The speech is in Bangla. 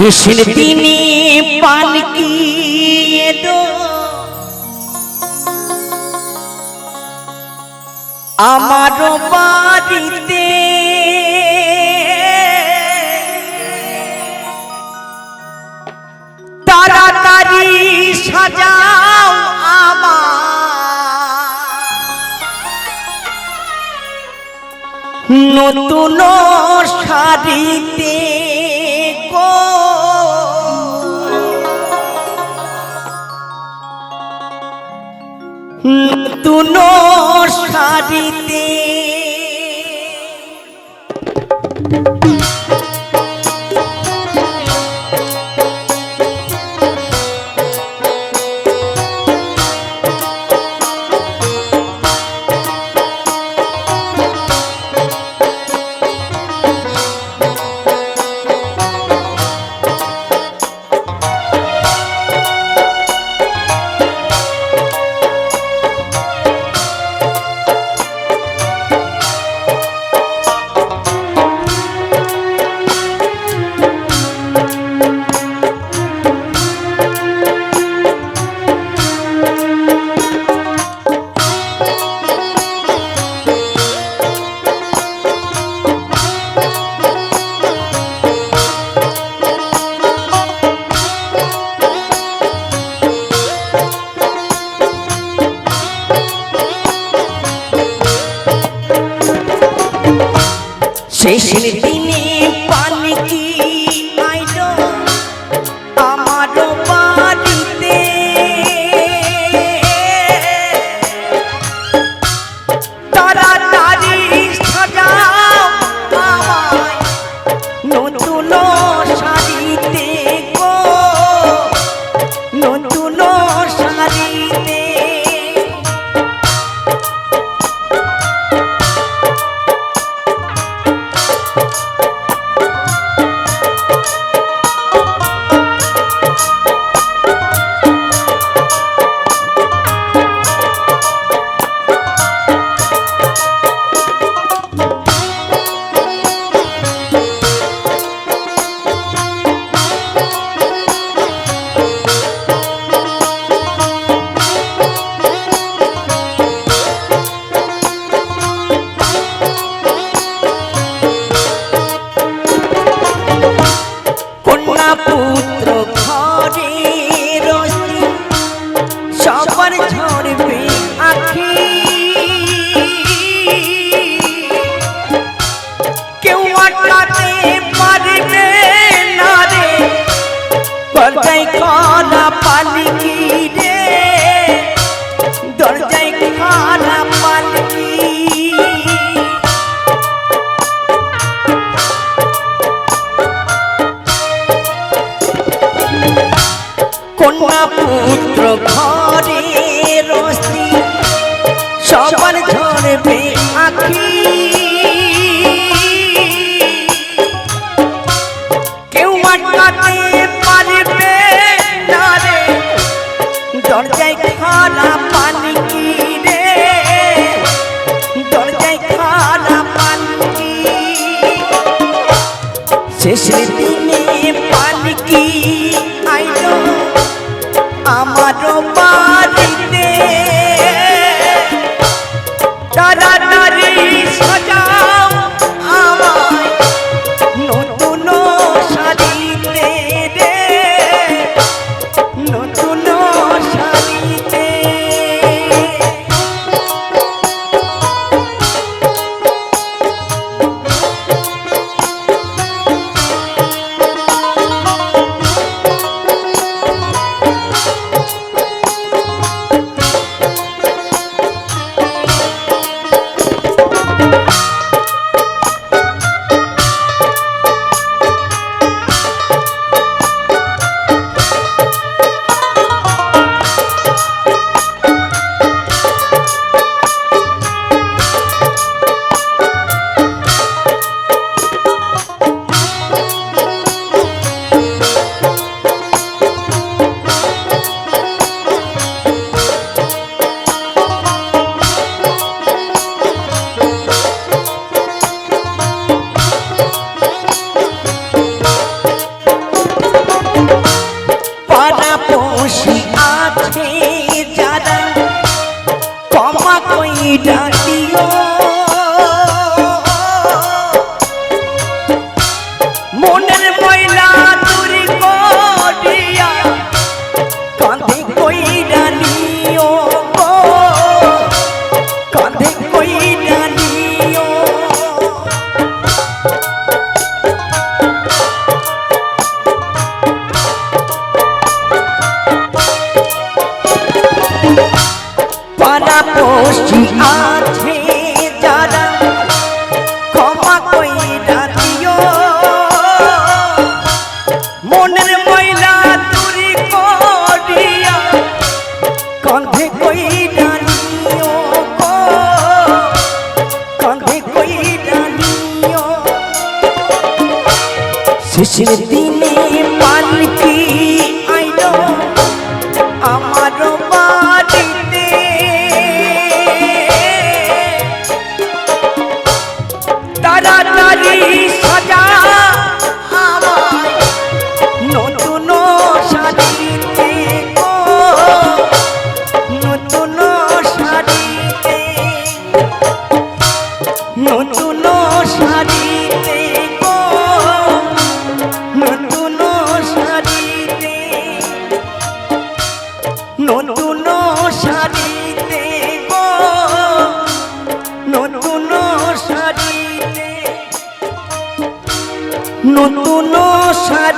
শেষের দিনে পালকি আমার বাড়িতে তাড়াতাড়ি সাজাও আমার নতুন শাড়িতে নতুন শেষের সবার ঝরবে আখি কন্যা পুত্র ঘরে রসি সবার ঝরবে আখি কেউ আটকাতে পারবে না রে, দরজায় খারা পানি কি রে। দরজায় খারা পানি শেষের দিনে মনের ময়লা তুরি করিয়া কন্ধে কই নিও গো। কাঁধে কইরা নিও। নতুন শাড়িতে নতুন শাড়িতে নতুন শাড়িতে